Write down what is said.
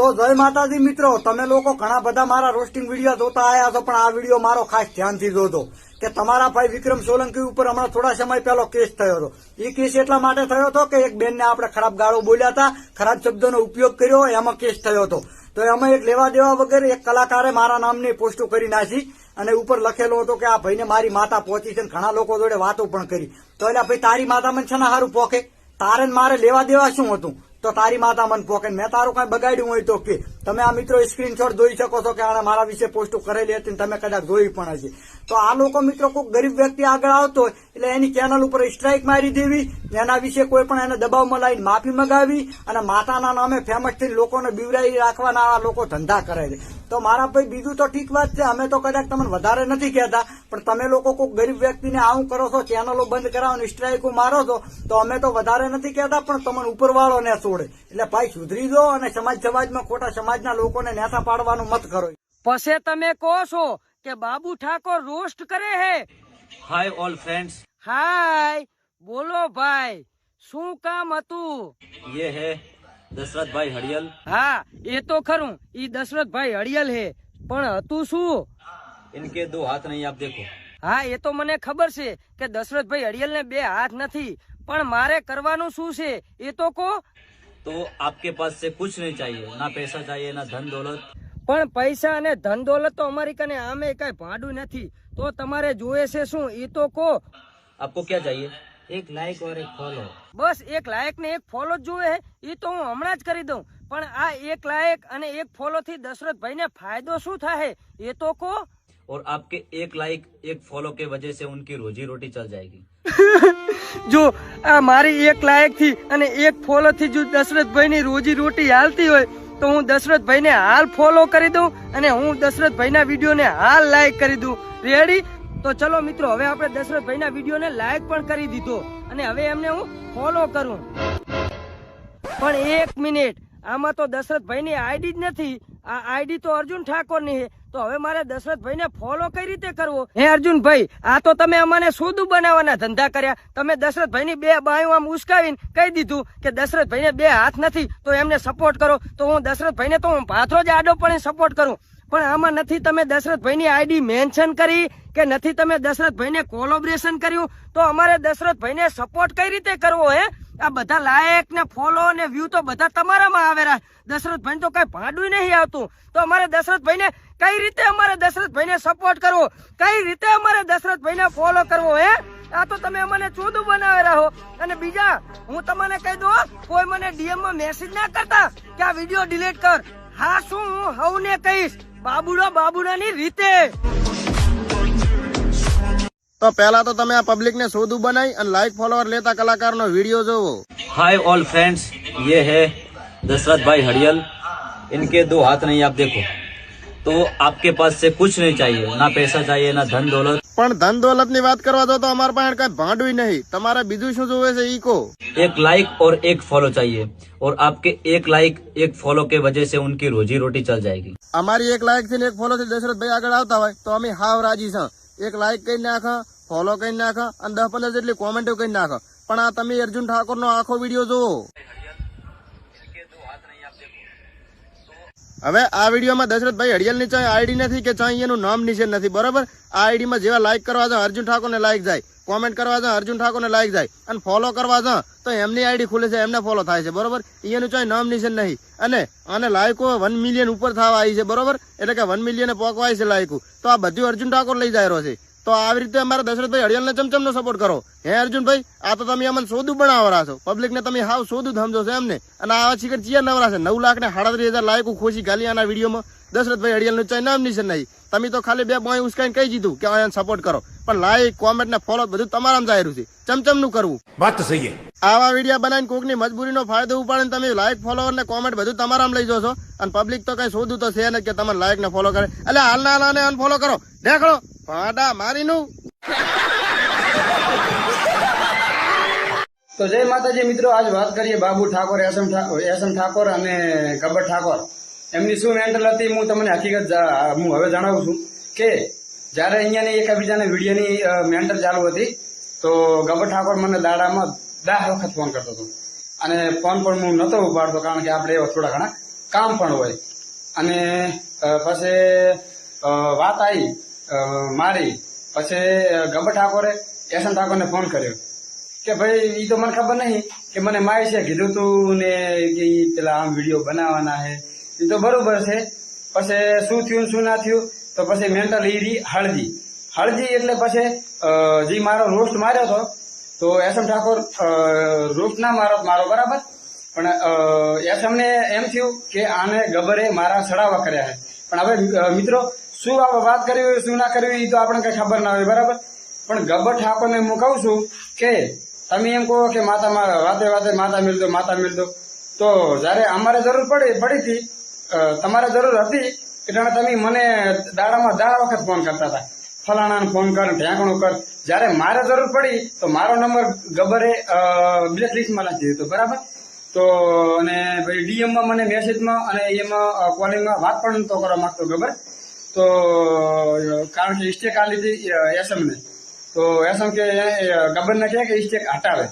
તો જય માતાજી મિત્રો, તમે લોકો ઘણા બધા મારા રોસ્ટિંગ વીડિયો જોતા આવ્યા છો, પણ આ વીડિયો મારો ખાસ ધ્યાનથી જોજો કે તમારા ભાઈ વિક્રમ સોલંકી ઉપર હમણાં થોડા સમય પહેલો કેસ થયો હતો. એ કેસ એટલા માટે થયો હતો કે એક બેનને આપણે ખરાબ ગાળો બોલ્યા હતા, ખરાબ શબ્દોનો ઉપયોગ કર્યો, એમાં કેસ થયો હતો. તો એમાં એક લેવા દેવા વગર એક કલાકારે મારા નામની પોસ્ટો કરી નાખી અને ઉપર લખેલો હતો કે આ ભાઈને મારી માતા પહોંચી છે ઘણા લોકો જોડે વાતો પણ કરી. તો એટલે ભાઈ, તારી માતા મને છે ને સારું પોકે? તારે મારે લેવા દેવા શું હતું? તો તારી માતા મન પોકે મેં તારું કઈ બગાડ્યું હોય તો કે. તમે આ મિત્રો સ્ક્રીનશોટ જોઈ શકો છો કે આણે મારા વિશે પોસ્ટ કરેલી હતી તમે કદાચ જોઈ પણ હશે. તો આ લોકો મિત્રો કોઈ ગરીબ વ્યક્તિ આગળ આવતો એટલે એની ચેનલ ઉપર સ્ટ્રાઇક મારી દેવી એના વિશે કોઈ પણ એને દબાવમાં લાવીને માફી મગાવી અને માતાના નામે ફેમસ થઈને લોકોને બીવરાઈ રાખવાના આ લોકો ધંધા કરે છે. તો મારા ભાઈ બીજું તો ઠીક વાત છે. અમે તો કદાચ તમને વધારે નથી કહેતા પણ તમે લોકો કોઈ ગરીબ વ્યક્તિને આવું કરો છો ચેનલો બંધ કરાવો સ્ટ્રાઇકો મારો છો તો અમે તો વધારે નથી કહેતા પણ તમને ઉપરવાળોને છોડે. એટલે ભાઈ સુધરી દો અને સમાજ સમાજમાં ખોટા સમાજના લોકોને નેતા પાડવાનું મત કરો. પછી તમે કહો છો કે બાબુ ઠાકોર રોસ્ટ કરે હે? હાય ઓલ ફ્રેન્ડ્સ હાય બોલો ભાઈ શું કામ હતું? યે है દશરથભાઈ હળિયલ. હા એ તો ખરું. ઈ દશરથભાઈ હળિયલ હે. પણ હતું શું? ઇનકે દો હાથ નહીં આપ દેખો. હા એ તો મને ખબર છે કે દશરથભાઈ હળિયલ ને બે હાથ નથી. પણ મારે કરવાનું શું છે? એ તો કો તો આપકે પાસ સે કુછ નહીં ચાહીએ. ના પૈસા ચાહીએ ના ધન દોલત. પણ પૈસા અને ધન દોલત તો અમારી કને આમે કઈ ભાડું નથી. તો તમારે જોઈએ છે શું? એ તો કો આપકો ક્યાં ચાહીએ? एक लाइक और एक फॉलो બસ એક લાયક ને એક ફોલો જ જોવે એ તો હું હમણાં જ કરી દઉં પણ આ એક લાયક અને એક ફોલો થી દશરથભાઈ ને ફાયદો શું થાય એ તો કહો और आपके एक लाइक एक फॉलो के वजह से उनकी रोजी रोटी चल जाएगी જો આ મારી એક લાયક થી અને એક ફોલો થી જો દશરથભાઈ ની રોજી રોટી હાલતી હોય તો હું દશરથભાઈ ને હાલ ફોલો કરી દઉં અને હું દશરથભાઈ ના વિડીયો ને હાલ લાઈક કરી દઉં રેડી તો ચલો મિત્રો, હવે આપણે દશરથભાઈ ના વીડિયો ને લાઈક પણ કરી દીધો અને હવે એમને હું ફોલો કરું. પણ એક મિનિટ, આમાં તો દશરથભાઈ ની આઈડી જ નથી. આ આઈડી તો અર્જુન ઠાકોરની છે. તો હવે મારે દશરથભાઈ ને ફોલો કઈ રીતે કરવો? હે અર્જુનભાઈ આ તો તમે અમને સોદું બનાવવાના ધંધા કર્યા. તમે દશરથભાઈ ની બે બાયું આમ ઉસકાવીને કહી દીધું કે દશરથભાઈ ને બે હાથ નથી, તો એમને સપોર્ટ કરો. તો હું દશરથભાઈ ને તો હું પાથરો જ આડો પણ સપોર્ટ કરું. પણ આમાં નથી તમે દશરથભાઈ ની આઈડી મેન્શન કરી કે નથી તમે દશરથભાઈ ને કોલોબરેશન કર્યું? તો અમારે દશરથભાઈ ને સપોર્ટ કઈ રીતે કરવો, હે? આ બધા લાયક ને ફોલો ને વ્યૂ તો બધા તમારામાં આવેલા. દશરથભાઈ તો કઈ ભાડું નહીં આવતું. તો અમારે દશરથભાઈ ને કઈ રીતે અમારે દશરથભાઈ ને સપોર્ટ કરવો? કઈ રીતે અમારે દશરથભાઈ ને ફોલો કરવો, હે? આ તો તમે અમને ચોદું બનાવી રહો અને બીજા, હું તમને કહી દઉં કોઈ મને ડીએમમાં મેસેજ ના કરતા કે આ વીડિયો ડિલીટ કર. હા શું હું હવને કહીશ? બાબુડા બાબુડા ની રીતે તો પહેલા તો તમે આ પબ્લિક ને સોદું બનાવી અને લાઈક ફોલોવર લેતા કલાકારનો વિડીયો જોવો हाय ऑल फ्रेंड्स ये है दशरथ भाई हड़ियल इनके दो हाथ नहीं आप देखो तो आपके पास से कुछ नहीं चाहिए ना पैसा चाहिए ना धन दौलत પણ ધન દોલત ની વાત કરવા જો તો અમારા પાસે કઈ ભાંડવી નહીં તમારે બીજું શું જોવે છે ઈ કહો एक लाइक और एक फॉलो चाहिए और आपके एक लाइक एक फॉलो के वजह से उनकी रोजी रोटी चल जाएगी અમારી એક લાઈક થી ને એક ફોલો થી દશરથભાઈ આગળ આવતા હોય તો અમે હાવ રાજી છે એક લાઈક કરી નાખ ફોલો કરી નાખ અને દસ પંદર જેટલી કોમેન્ટો કરી નાખ પણ આ તમે અર્જુન ઠાકોર નો આખો વિડીયો જોવો હવે આ વિડીયોમાં દશરથભાઈ હડિયલની ચાહે આઈડી નથી કે ચાહે એનું નામ નિશેન નથી, બરોબર? આ આઈડીમાં જેવા લાઇક કરવા જાય અર્જુન ઠાકોરને લાઇક જાય. કોમેન્ટ કરવા જાય અર્જુન ઠાકોરને લાઇક જાય. અને ફોલો કરવા જાય તો એમની આઈડી ખુલે છે, એમને ફોલો થાય છે, બરોબર? એનું ચાહે નામ નિશેન નહીં. અને આને લાયકો વન મિલિયન ઉપર થવા આવી છે, બરોબર? એટલે કે વન મિલિયન પોકવાય છે લાયકું તો આ બધું અર્જુન ઠાકોર લઈ જાય રહ્યો છે. તો આવી રીતે અમારા દશરથભાઈ હળિયાલને ચમચમનો સપોર્ટ કરો. હે અર્જુનભાઈ આ તો તમે અમને સોદું આવરા છો. પબ્લિકને તમે હાવ સોદું સમજો છો એમને. અને આવા શિખર ચિયા નવરા છે. નવ લાખ ને સાડત્રીસ હજાર લાયકું ખોશી ગાલી આના વિડીયોમાં. દશરથભાઈ હળિયાલનું ચાઈ નામ નિશે નહીં. તમે તો ખાલી બે બોય ઉસકાઈને કહી દીધું કે અહીંયા સપોર્ટ કરો. પણ લાઈક કોમેન્ટ ને ફોલો બધું તમારામાં જાહેરું છે. ચમચમનું કરવું. વાત સહી આવા વીડિયો બનાવીને કોકની મજબૂરીનો ફાયદો ઉપાડીને તમે લાઈક ફોલોવર ને કોમેન્ટ બધું તમારામાં લઈ જશો અને પબ્લિક તો કઈ શોધું તો છે ને કે તમારે લાઈક ને ફોલો કરે. એટલે હાલના હાલાને અનફોલો કરો. દેખો ભાડા મારીનું. તો જય માતાજી મિત્રો, આજ વાત કરીએ બાબુ ઠાકોર એસમ એસએમ ઠાકોર અને કબર ઠાકોર. એમની શું મેન્ટલ હતી હું તમને હકીકત હું હવે જણાવું છું કે જ્યારે અહીંયાની એકબીજાને વિડીયોની મેન્ટલ ચાલુ હતી, તો ગબર ઠાકોર મને દાડામાં દસ વખત ફોન કરતો હતો. અને ફોન પણ હું નહોતો ઉપાડતો, કારણ કે આપણે થોડા ઘણા કામ પણ હોય. અને પછી વાત આવી મારી. પછી ગબર ઠાકોરે એસન ઠાકોરને ફોન કર્યો કે ભાઈ, ઈ તો મને ખબર નહીં કે મને માય છે કીધું તું ને કે પેલા આમ વીડિયો બનાવવાના છે. એ તો બરોબર છે. પછી શું થયું શું ના થયું? તો પછી મેન્ટલ ઈ રહી હળદી હળદી એટલે પછી જે મારો રોસ્ટ માર્યો હતો, તો એસએમ ઠાકોર રોસ્ટ ના મારો મારો બરાબર. પણ એસએમને એમ થયું કે આને ગબરે મારા સડાવા કર્યા છે. પણ હવે મિત્રો શું વાત વાત હોય, શું ના કર્યું એ તો આપણને કઈ ખબર ના હોય, બરાબર? પણ ગબ્બર ઠાકોરને હું કહું છું કે તમે એમ કહો કે માતા વાતે વાતે માતા મેળ દો, માતા મેળ દો. તો જ્યારે અમારે જરૂર પડી પડી હતી તમારે જરૂર હતી, એટલે તમે મને દાડામાં દાડા વખત ફોન કરતા હતા. ફલાણાને ફોન કર, ઢેંકણું કર. જ્યારે મારે જરૂર પડી, તો મારો નંબર ગબ્બરે બ્લેક લિસ્ટમાં નાખી દીધો બરાબર? તો, અને ભાઈ ડીએમમાં મને મેસેજમાં અને એમાં કોલિંગમાં વાત પણ તો કરવા માંગતો ગબ્બર. તો કારણ કે ઇસ્ટેક આ લીધી એસએમ ને તો એસએમ કે ગબર ને કે ઇસ્ટેક હટાવે.